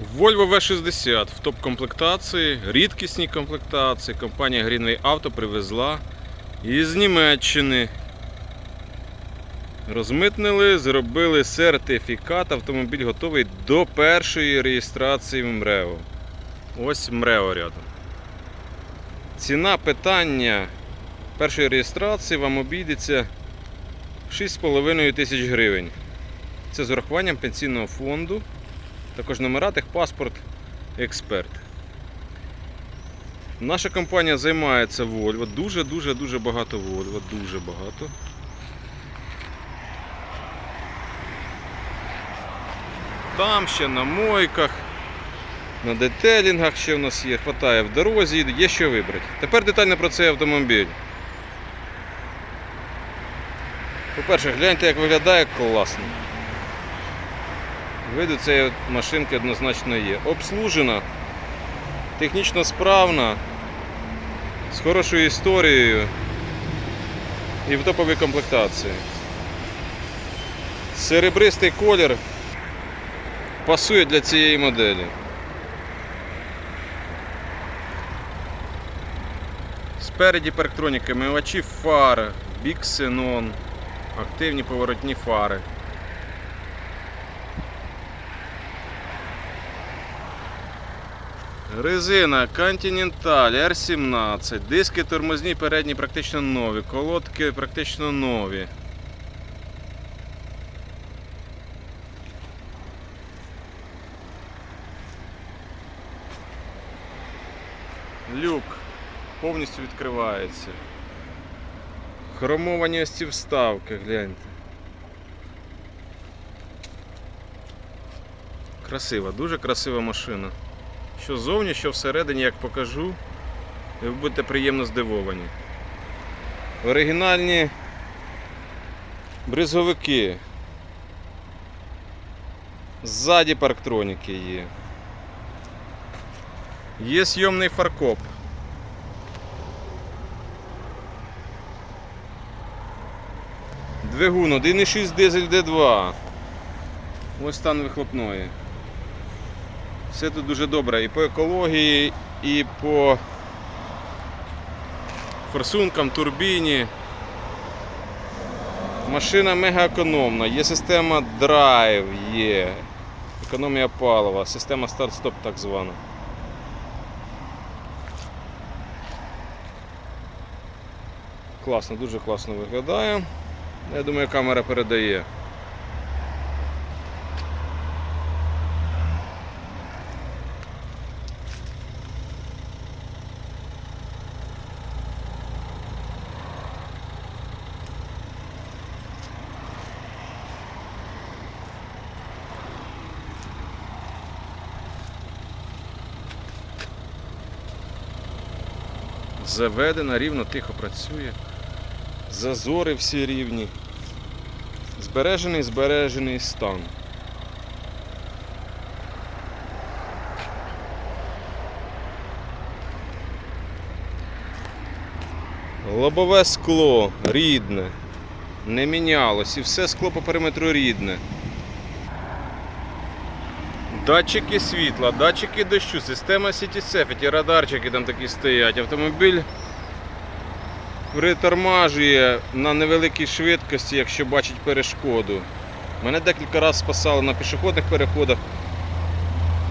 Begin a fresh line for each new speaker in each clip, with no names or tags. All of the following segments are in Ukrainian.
Volvo V60 в топ-комплектації, рідкісній комплектації. Компанія Greenway Auto привезла із Німеччини. Розмитнили, зробили сертифікат. Автомобіль готовий до першої реєстрації в МРЕО. Ось МРЕО рядом. Ціна питання першої реєстрації вам обійдеться 6,5 тисяч гривень. Це з урахуванням пенсійного фонду. Також номера, техпаспорт, експерт. Наша компанія займається Volvo. Дуже-дуже дуже багато Volvo, дуже багато. Там ще на мойках, на детелінгах ще в нас є, хватає в дорозі, є що вибрати. Тепер детально про цей автомобіль. По-перше, гляньте, як виглядає класно. Виду цієї машинки однозначно є. Обслужена, технічно справна, з хорошою історією і в топовій комплектації. Серебристий колір пасує для цієї моделі. Спереді парктроніки, мивачі фар, біксенон, активні поворотні фари. Резина Continental R17, диски тормозні передні практично нові, колодки практично нові. Люк повністю відкривається. Хромовані ось ці вставки, гляньте. Красива, дуже красива машина. Що ззовні, що всередині, як покажу, ви будете приємно здивовані. Оригінальні бризговики. Ззаді парктроніки є. Є зйомний фаркоп. Двигун 1,6 дизель D2. Ось стан вихлопної. Все тут дуже добре і по екології, і по форсункам, турбіні. Машина мега економна, є система драйв, є, економія палива, система старт-стоп так звана. Класно, дуже класно виглядає. Я думаю, камера передає. Заведена, рівно, тихо працює. Зазори всі рівні. Збережений, збережений стан. Лобове скло рідне, не мінялось і все скло по периметру рідне. Датчики світла, датчики дощу, система Safety, радарчики там такі стоять. Автомобіль притормажує на невеликій швидкості, якщо бачить перешкоду. Мене декілька разів спасали на пішохідних переходах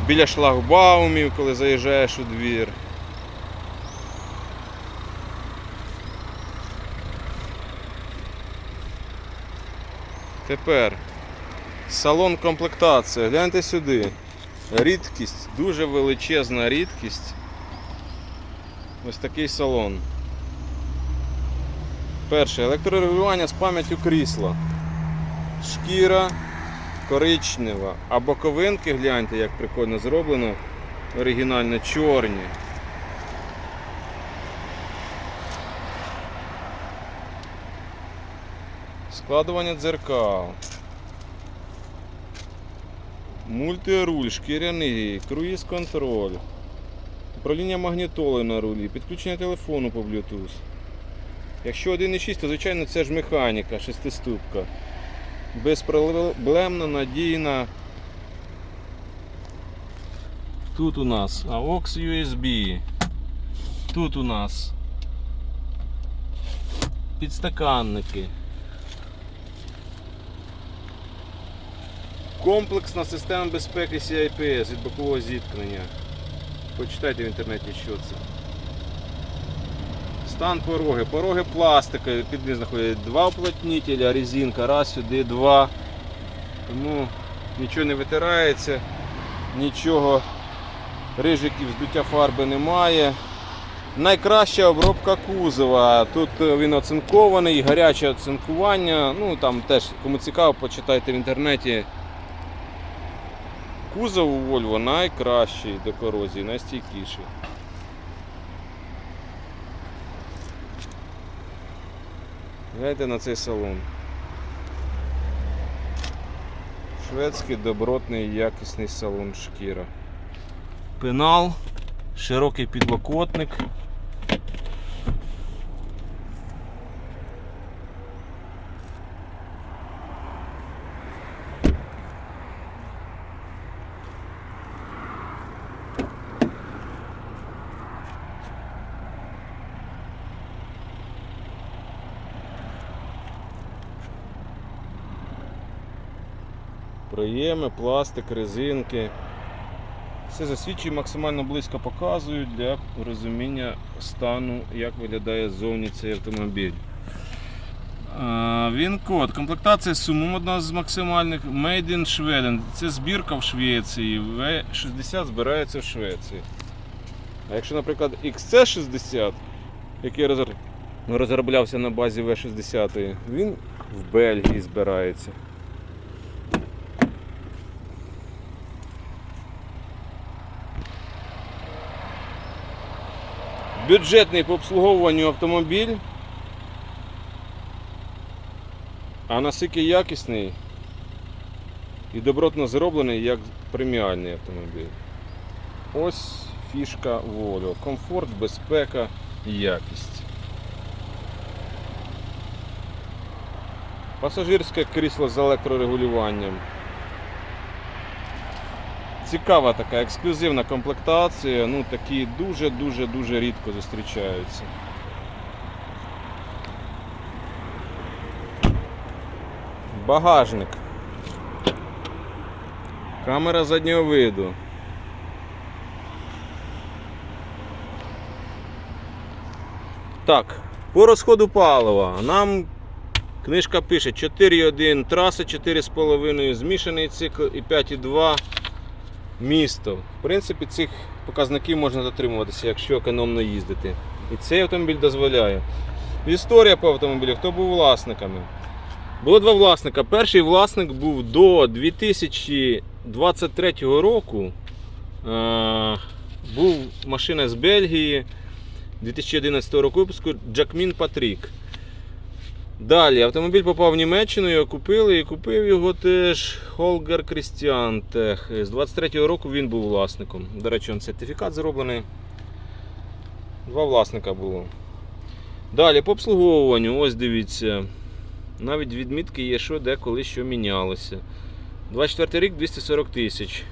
біля шлагбаумів, коли заїжджаєш у двір. Тепер салон комплектація. Гляньте сюди. Рідкість, дуже величезна рідкість. Ось такий салон. Перше, електрорегулювання з пам'яттю крісла. Шкіра коричнева. А боковинки, гляньте, як прикольно зроблено. Оригінально чорні. Складування дзеркал. Мультируль, шкіряний, круїз контроль. Управління магнітоли на рулі, підключення телефону по Bluetooth. Якщо 1.6, то звичайно це ж механіка, шестиступка. Безпроблемна, надійна. Тут у нас AUX USB. Тут у нас підстаканники. Комплексна система безпеки CIPS від бокового зіткнення. Почитайте в інтернеті, що це. Стан пороги. Пороги пластика, під ним знаходять два уплотнителя, резинка, раз сюди, два. Тому нічого не витирається, нічого рижиків здуття фарби немає. Найкраща обробка кузова. Тут е, він оцинкований, гаряче оцинкування. Ну там теж, кому цікаво, почитайте в інтернеті. Кузов у Volvo найкращий до корозії, найстійкіший. Гляньте на цей салон. Шведський добротний якісний салон шкіра. Пенал, широкий підлокотник. Проєми, пластик, резинки. Все засвідчує, максимально близько показують для розуміння стану, як виглядає ззовні цей автомобіль. Він код. Комплектація сумом одна з максимальних. Made in Sweden. Це збірка в Швеції. В60 збирається в Швеції. А якщо, наприклад, XC60, який розроблявся на базі В60, він в Бельгії збирається. Бюджетний по обслуговуванню автомобіль. А наскільки якісний і добротно зроблений, як преміальний автомобіль. Ось фішка Volvo. Комфорт, безпека і якість. Пасажирське крісло з електрорегулюванням. Цікава така ексклюзивна комплектація, ну такі дуже-дуже дуже рідко зустрічаються. Багажник. Камера заднього виду. Так, по розходу палива. Нам книжка пише 4,1 траса, 4,5 змішаний цикл і 5,2 місто. В принципі, цих показників можна дотримуватися, якщо економно їздити. І цей автомобіль дозволяє. Історія по автомобілю, хто був власниками. Було два власника. Перший власник був до 2023 року. Е, був машина з Бельгії 2011 року випуску Джакмін Патрік. Далі автомобіль попав в Німеччину, його купили і купив його теж Холгер Крістіан Тех. З 23-го року він був власником. До речі, он сертифікат зроблений. Два власника було. Далі по обслуговуванню, ось дивіться. Навіть відмітки є, що де коли що мінялося. 24 рік 240 тисяч.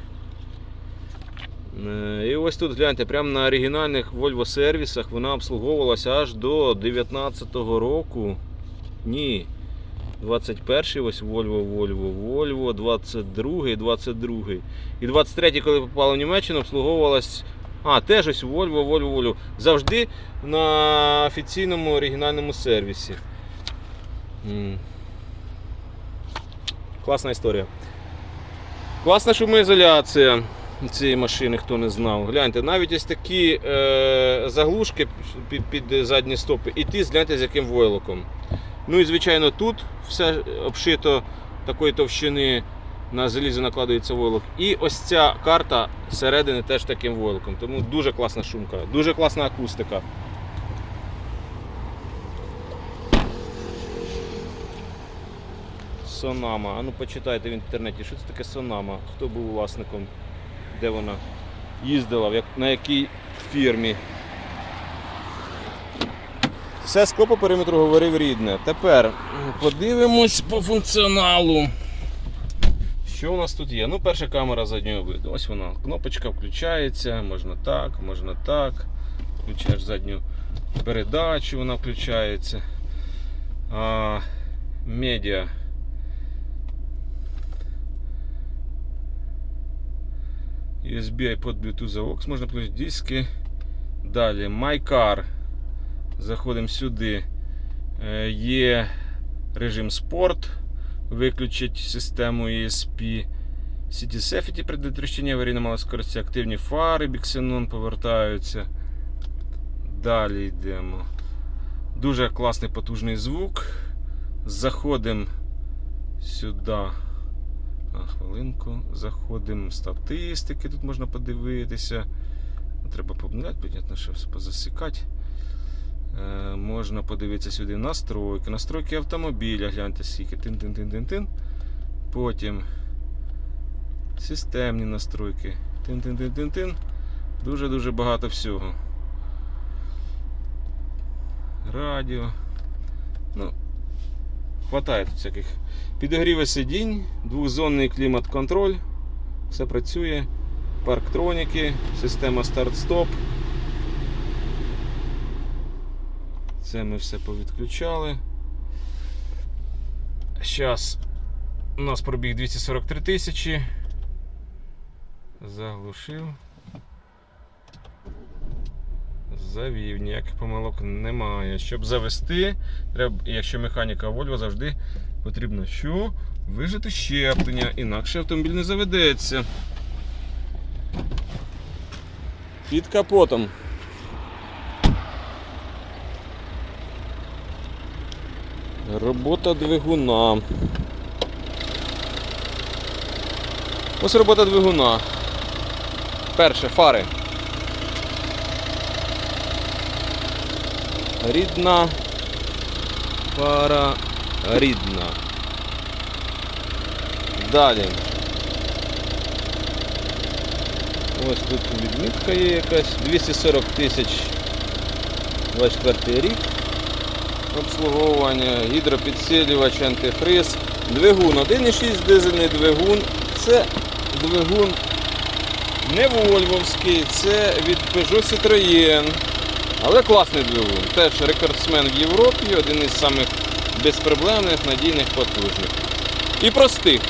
Е, І ось тут гляньте, прямо на оригінальних Volvo сервісах вона обслуговувалася аж до 19-го року. Ні. 21-й ось Volvo, Volvo, Volvo, 22-й, 22-й. І 23-й, коли попала в Німеччину, обслуговувалась. А, теж ось Volvo, Volvo, Volvo. Завжди на офіційному оригінальному сервісі. М. Класна історія. Класна шумоізоляція цієї машини, хто не знав. Гляньте, навіть ось такі е, заглушки під, під задні стопи, і ті, гляньте, з яким войлоком. Ну і звичайно тут все обшито такої товщини на залізо накладується войлок. І ось ця карта зсередини теж таким войлоком. Тому дуже класна шумка, дуже класна акустика. Сонама. А ну почитайте в інтернеті, що це таке Сонама, хто був власником, де вона їздила, на якій фірмі. Все скло по периметру говорив рідне. Тепер подивимось по функціоналу. Що у нас тут є? Ну, перша камера заднього виду. Ось вона. Кнопочка включається, можна так, можна так. Включаєш задню передачу, вона включається. А, медіа. USB, iPod, Bluetooth, AUX, можна включити диски. Далі My Car. Заходимо сюди. Е, Є режим спорт. Виключить систему ESP. City Safety предотвращення аварійно мала скорості. Активні фари, біксенон повертаються. Далі йдемо. Дуже класний потужний звук. Заходимо сюди. А, хвилинку. Заходимо в статистики, тут можна подивитися. Треба пообновляти, понятно, що все позасікати. Е, можна подивитися сюди настройки. Настройки автомобіля, гляньте скільки. Тин-тин-тин-тин-тин. Потім системні настройки. Тин-тин-тин-тин-тин. Дуже-дуже багато всього. Радіо. Ну, хватає тут всяких. Підогріви сидінь, двохзонний клімат-контроль. Все працює. Парктроніки, система старт-стоп. Це ми все повідключали. Зараз у нас пробіг 243 тисячі. Заглушив. Завів, ніяких помилок немає. Щоб завести, треба, якщо механіка Volvo, завжди потрібно що? Вижити щеплення, інакше автомобіль не заведеться. Під капотом. Робота двигуна. Ось робота двигуна. Перше, фари. Рідна. Фара рідна. Далі. Ось тут відмітка є якась. 240 тисяч 24 рік. Обслуговування, гідропідсилювач, антифриз. Двигун 1,6 дизельний двигун. Це двигун не вольвовський, це від Peugeot Citroën. Але класний двигун. Теж рекордсмен в Європі, один із самих безпроблемних, надійних, потужних. І простих.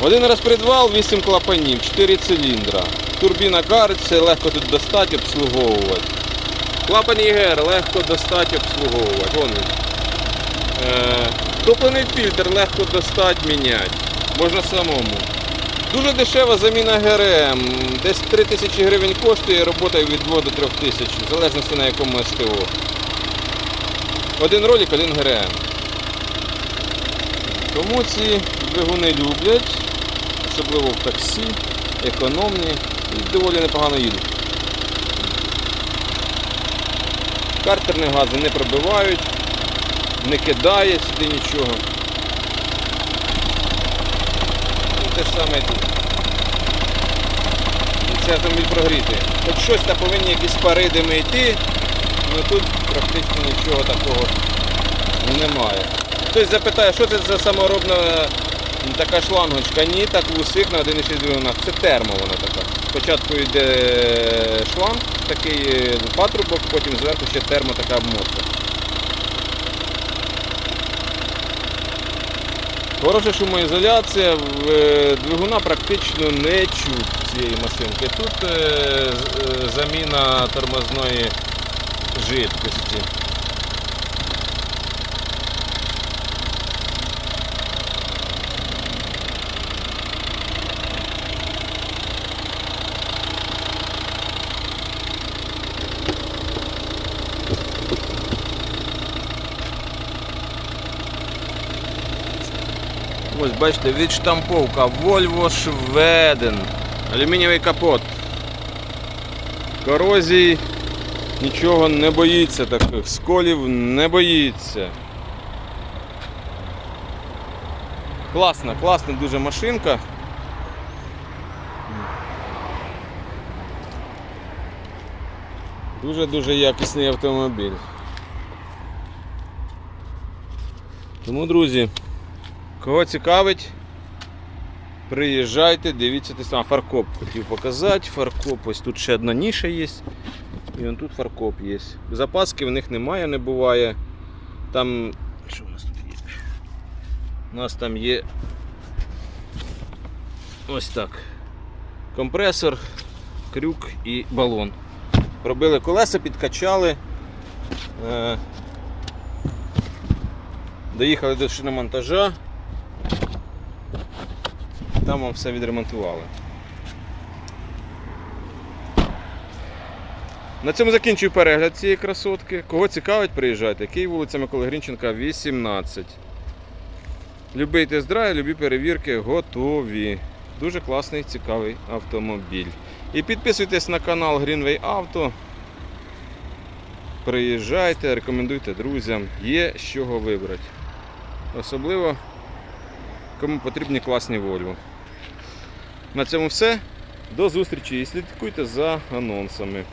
Один розпредвал, 8 клапанів, 4 циліндра. Турбіна кариться, легко тут достати, обслуговувати. Клапан ЄГР легко достати, обслуговувати. Вон він. Е, топлений фільтр легко достати, міняти. Можна самому. Дуже дешева заміна ГРМ. Десь 3 тисячі гривень коштує, робота від 2 до 3 тисяч, в залежності на якому СТО. Один ролик, один ГРМ. Тому ці двигуни люблять, особливо в таксі, економні і доволі непогано їдуть. Картерні гази не пробивають, не кидає сюди нічого. І те ж саме тут. І це автомобіль прогрітий. Хоч щось там повинні якісь пари дими йти, але тут практично нічого такого немає. Хтось запитає, що це за саморобна така шлангочка? Ні, так в усіх на 1,6 двигунах. Це термо вона така. Спочатку йде шланг, такий е, патрубок, потім зверху ще термо така обмотка. Хороша шумоізоляція, е, двигуна практично не чуть цієї машинки. Тут е, заміна тормозної жидкості. Ось бачите, відштамповка Volvo Шведен. Алюмінієвий капот. Корозій нічого не боїться таких, сколів не боїться. Класна, класна дуже машинка. Дуже-дуже якісний автомобіль. Тому, друзі, Кого цікавить, Приїжджайте, дивіться те саме. Фаркоп хотів показати. Фаркоп, ось тут ще одна ніша є. І вон тут фаркоп є. Запаски в них немає, не буває. Там. Що у нас тут є? У нас там є. Ось так. Компресор, крюк і балон. Пробили колеса, підкачали. Е, Доїхали до шиномонтажа. Там вам все відремонтували. На цьому закінчую перегляд цієї красотки. Кого цікавить, приїжджайте. Київ, вулиця Миколи Грінченка, 18. Любий тест-драйв, любі перевірки готові. Дуже класний, цікавий автомобіль. І підписуйтесь на канал Greenway Auto. Приїжджайте, рекомендуйте друзям. Є з чого вибрати. Особливо кому потрібні класні Volvo. На цьому все. До зустрічі і слідкуйте за анонсами.